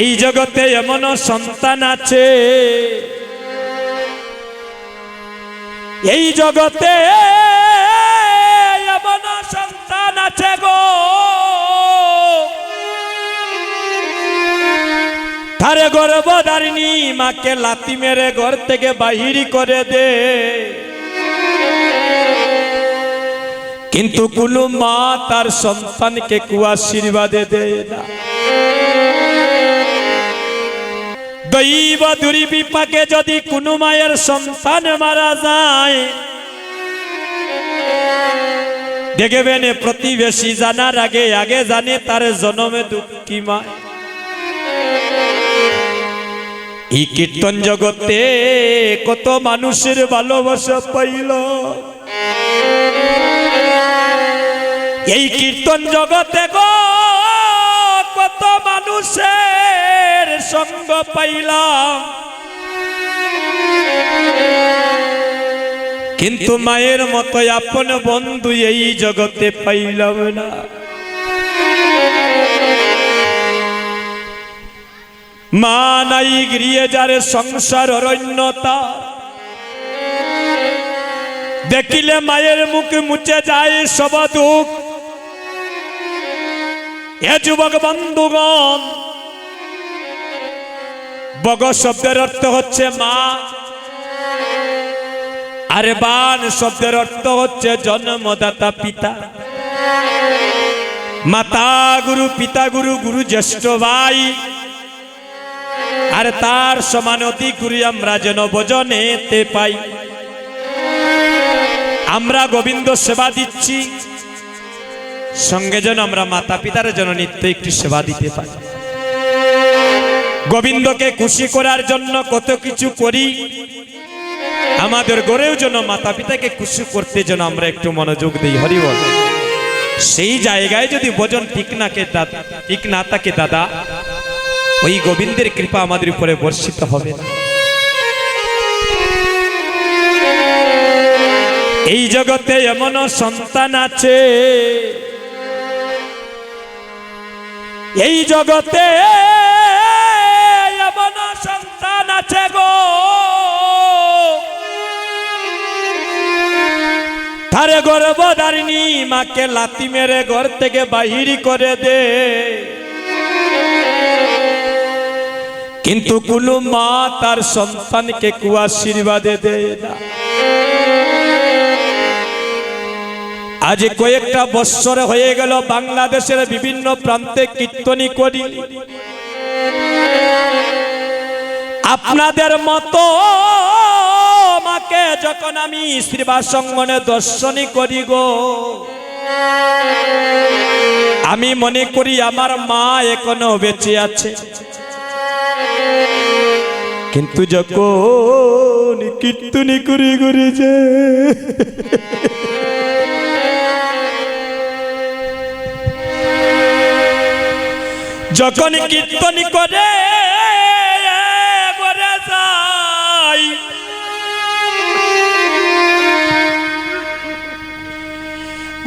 এই জগতে এমন সন্তান আছে। এই জগতে এমন সন্তান আছে গো। তারে গর্ভধারিণী মাকে লাতি মেরে ঘর থেকে বাহির করে দে। কিন্তু কোন মা তার সন্তানকে কুয়াশীর্বাদে দেয় না। দৈব দুর্বিপাকে যদি কোনো মায়ের সন্তান মারা যায়, দেখবেন প্রতিবেশী জানার আগে আগে জানে তার জন্মে দুঃখী মা। এই কীর্তন জগতে কত মানুষের ভালোবাসা পাইল। এই কীর্তন জগতে কত মানুষের সঙ্গ পাইলাম। কিন্তু মায়ের মতো আপন বন্ধু এই জগতে পাইলাম না। মা নাই গৃহে যারে সংসার অরণ্যতা। দেখিলে মায়ের মুখে মুছে যায় সব দুঃখ। এ যুবক বন্ধুগণ বগ শব্দের অর্থ হচ্ছে মা। আরে বান, শব্দের অর্থ হচ্ছে জন্মদাতা পিতা। মাতা, গুরু, পিতা, গুরু গুরু, জ্যেষ্ঠ ভাই। আর তার সমান অতি গুরু আমরা যেন ভজনেতে পাই। আমরা গোবিন্দ সেবা দিচ্ছি। সঙ্গে যেন আমরা মাতা পিতার জন্য নিত্য একটি সেবা দিতে পারি। গোবিন্দকে খুশি করার জন্য কত কিছু করি। আমাদের গড়েও যেন মাতা পিতাকে খুশি করতে যেন আমরা একটু মনোযোগ দিই। হরি বল। সেই জায়গায় যদি ভোজন ঠিক না কে ঠিক না থাকে দাদা, ওই গোবিন্দের কৃপা আমাদের উপরে বর্ষিত হবে এই জগতে এমন সন্তান আছে। এই জগতে এমন সন্তান আছে গো। তারে গর্ভধারিণী মাকে লাতি মেরে ঘর থেকে বাহির করে দে। কিন্তু কোন মা তার সন্তানকে কুয়াশীর্বাদে দেয় না। আজ কয়েকটা বৎসর হয়ে গেল বাংলাদেশের বিভিন্ন প্রান্তে কীর্তনী করি আপনাদের মতো মাকে যখন আমি শ্রীবাসঙ্গনে দর্শনী করি গো, আমি মনে করি আমার মা এখনও বেঁচে আছে। কিন্তু যখন কীর্তনী করি করি যে, যখন কীর্তন করে করে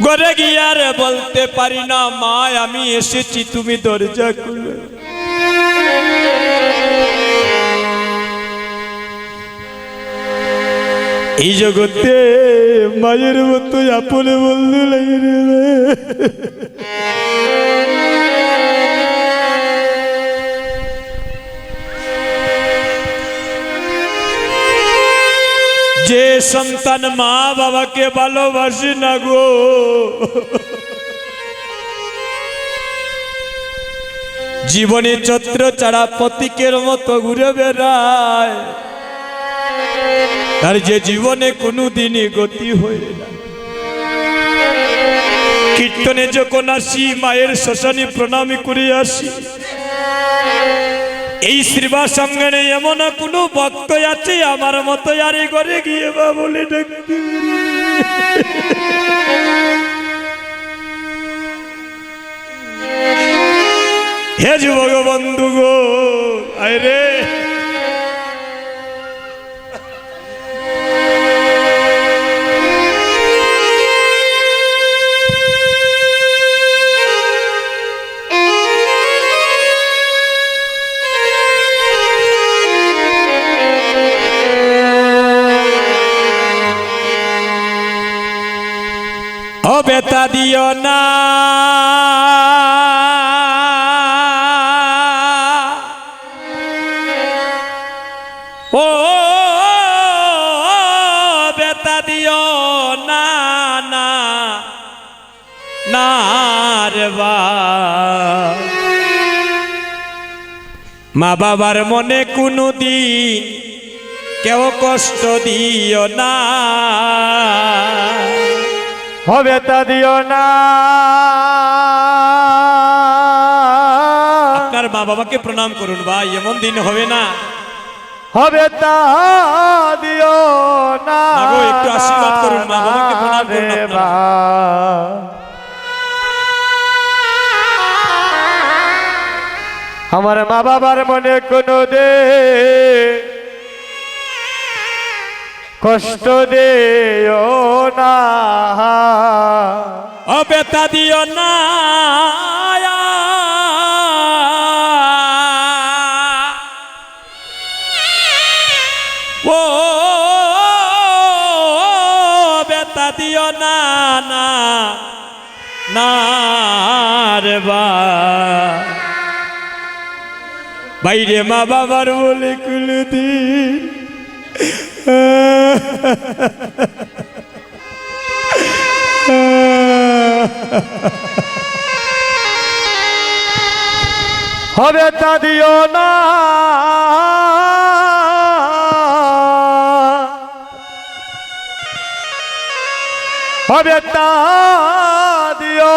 ঘরে গিয়ারে বলতে পারি না, মা, আমি এসেছি, তুমি দরজা খুলে। এই জগতে মায়ের মতো আপনে বলতে লাগে সন্তান মা বাবাকে ভালোবাসে না গো। জীবনে চত্র ছাড়া প্রতীকের মতো ঘুরে বেড়ায়। তার যে জীবনে কোনো দিনই গতি হয়ে কীর্তনে যখন আসি, মায়ের শ্মশানে প্রণামী করে আসি। এই শ্রীবা সঙ্গে এমন কোনো ভক্ত আছে? আমার মতো আরে ঘরে গিয়ে বা বলে ডাকতে। হে যুবক বন্ধু গো আরে দিও না। ও বেতা দিও না না না বা। মা বাবার মনে কোনো দিন কেউ কষ্ট দিও না। হবে তা দিও না। আপনার মা বাবাকে প্রণাম করুন ভাই এমন দিন হবে না। হবে তা দিও না। একটু আশীর্বাদ করুন, মা বাবাকে প্রণাম করুন বা। আমার মা বাবার মনে কোনো দে কষ্ট দেও না। ও বেতা দিও না। ও বেতা দিও না না না রে বা। বাইরে মা বাবার বলে কুলে দিন হবে তা দিও না। হবে তা দিও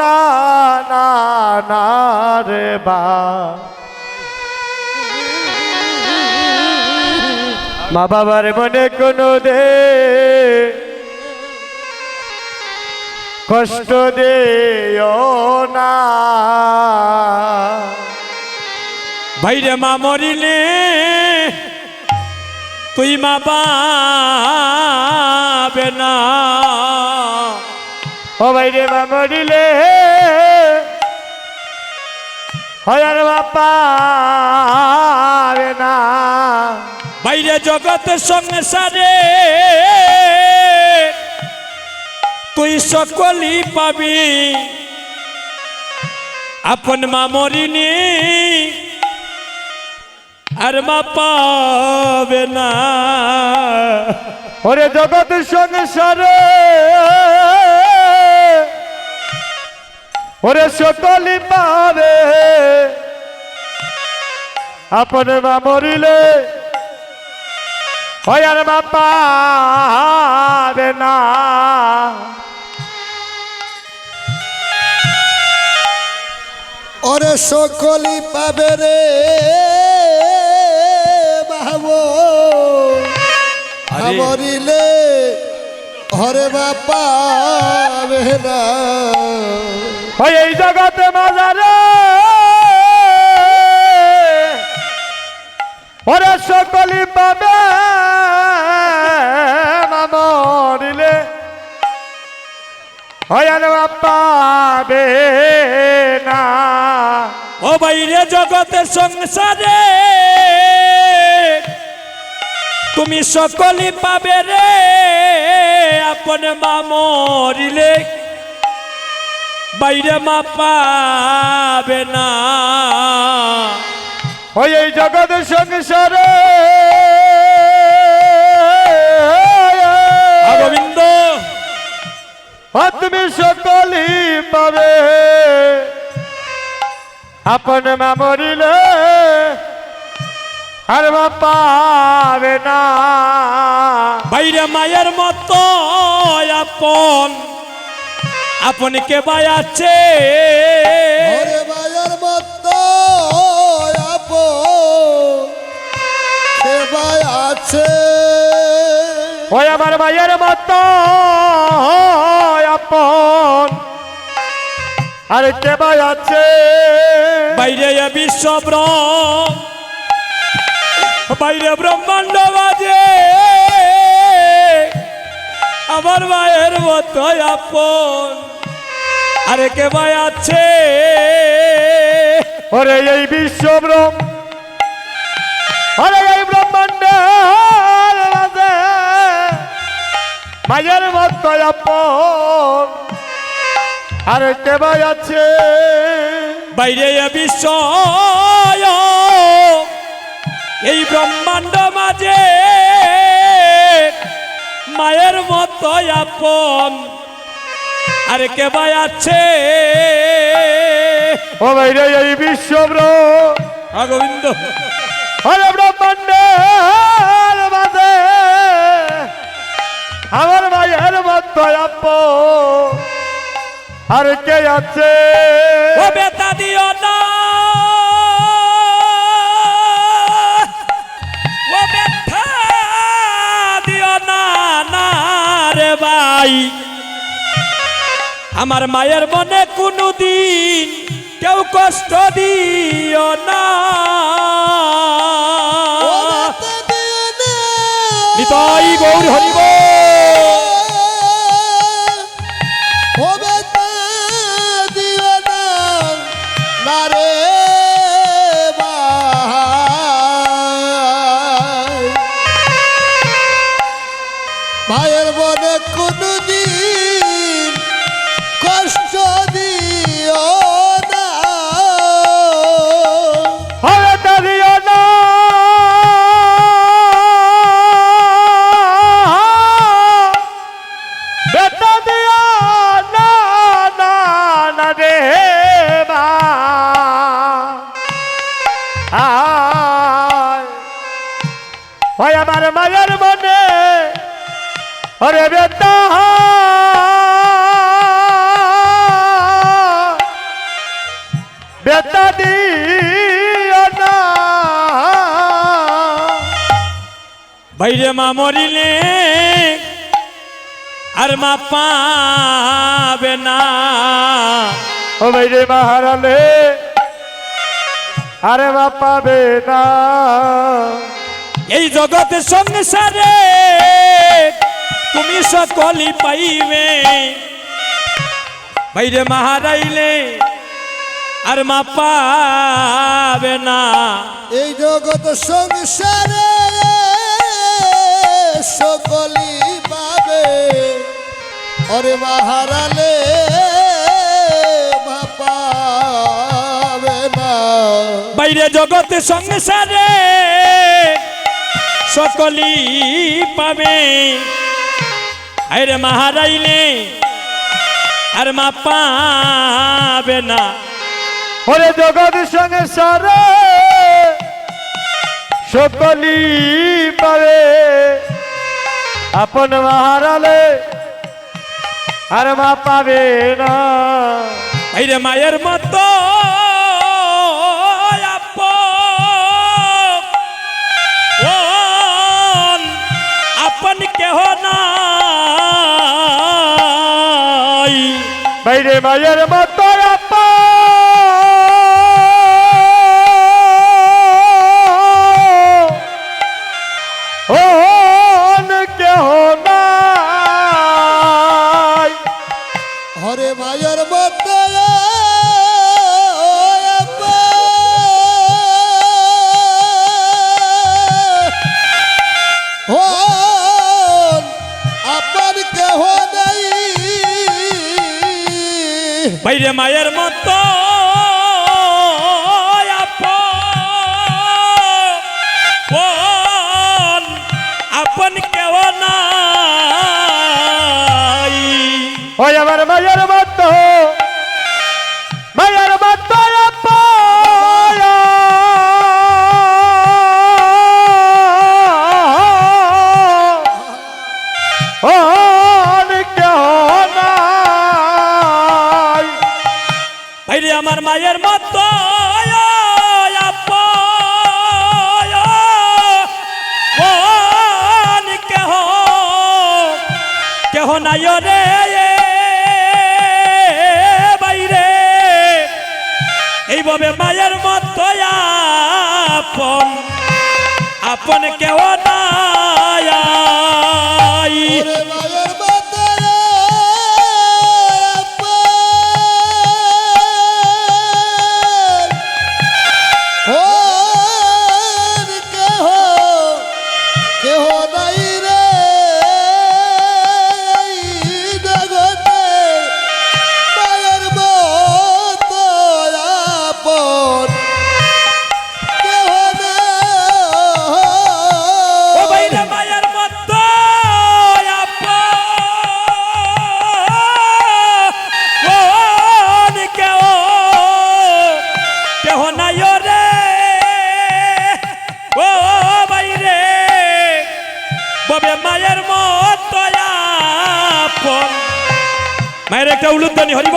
না না রে বা। মা বাবার মনে কোনো দে কষ্ট দেও না। ভাইরে মা মরিলে তুই মা পাবে না। ও ভাই রে মা মরিলে হয়ার বাপা না বাইরে জগতের সংসারে তুই সকলই পাবি। আপন মা মরিনি, আর মা পাবে না। ওরে জগৎ সংসারে ওরে সকলি পাবে। আপন মা মরিলে হয়ার বাপা না। ওরে সকলি পাবে রে বাবু। আরে। মরিলে হরে বাপা না। এই জগতে মাজারে। ওরে সকলি পাবে। মামরিলে হয়ান পাবে না। ও বাইরে জগতের সংসারে তুমি সকলই পাবে রে। আপন মা মরিলে বাইরে মা পাবে না। ওই জগৎ সংসারে তুমি সকলি পাবে। আপন মা মরিলে আর মা পাবে না। বাইরে মায়ের মতো আপন। আপন কে বায়াচ্ছে হরে মায়ের মত আপো সেবাই আছে? ওই আমার মায়ের মতো আপন আর কে ভাই আছে। বাইরে বিশ্বব্রহ্ম বাইরে ব্রহ্মাণ্ড বাজে। আমার মায়ের মতো আপন। আরে কে ভাই আছে? ওরে এই বিশ্বব্রহ্ম ওরে এই মায়ের মতো আপন। আরে কেবা আছে? বাইরে বিশ্ব এই ব্রহ্মাণ্ড মাঝে মায়ের মতো আপন। আরে কে ভাই আছে? ও বাইরে এই বিশ্ব ব্রো গোবিন্দ। ব্রহ্মাণ্ডের আমার মায়ের মতো আপ। আর কে আছে? ও বেতা দিও না। ও ব্যথা দিও না না রে ভাই। আমার মায়ের মনে কোনো দিন কেউ কষ্ট দিও না। নিতাই গৌর হরিব মনে। ওরে বেটা বেটা দিও না। বাইরে মা মরিলে আর মা পাবে না। ও বাইরে মাহারালে আরে মা পাবে না। এই জগতে সংসারে তুমি সকলই পাইবে। বাইরে মাহারাইলে আর মা পাবে না। এই জগৎ সংসারে সকলি পাবে। অরে মাহারালে বাইরে জগতে সংসারে সকলই পাবে। আরে মাহারাইলে আর মা পাবে না। ওরে জগৎ সঙ্গে সারে সকলি পাবে। আপন মাহারালে আর মা পাবে না। আইরে মায়ের মতো বাইরে মায়ের মতো বাইরে মায়ের মতো নাই রে বাইরে। এইভাবে মায়ের মতো আপন আপন কেউ নাই। ভাইয়ের মতয়াপন মায়ের একটা উলুদ্দানি হরিব।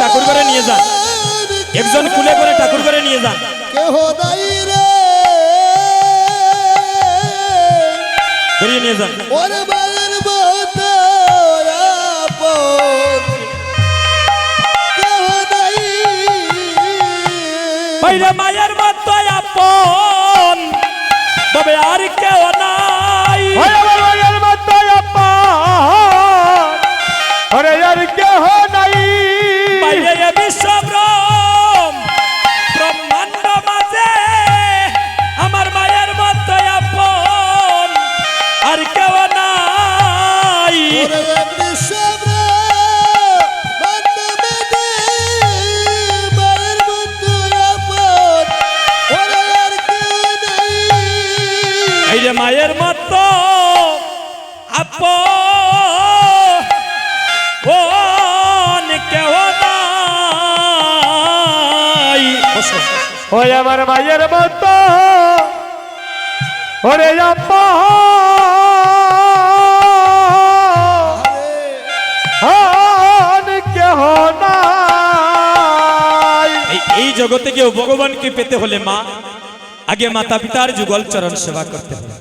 ঠাকুর করে নিয়ে যান। একজন ফুলে করে ঠাকুর করে নিয়ে যান। নিয়ে যান। ওরে বায়ের বাইরে মায়ের মতো আপন। তবে আর কেউ নাই। আমার মায়ের মতো আপন। আর কেহ যে মায়ের মতো। আপ ও কেহ। ওই আমার মায়ের মতো। ওরে কেহ এই এই জগতে কেউ ভগবানকে পেতে হলে মা আগে মাতা পিতার যুগল চরণ সেবা করতে হবে।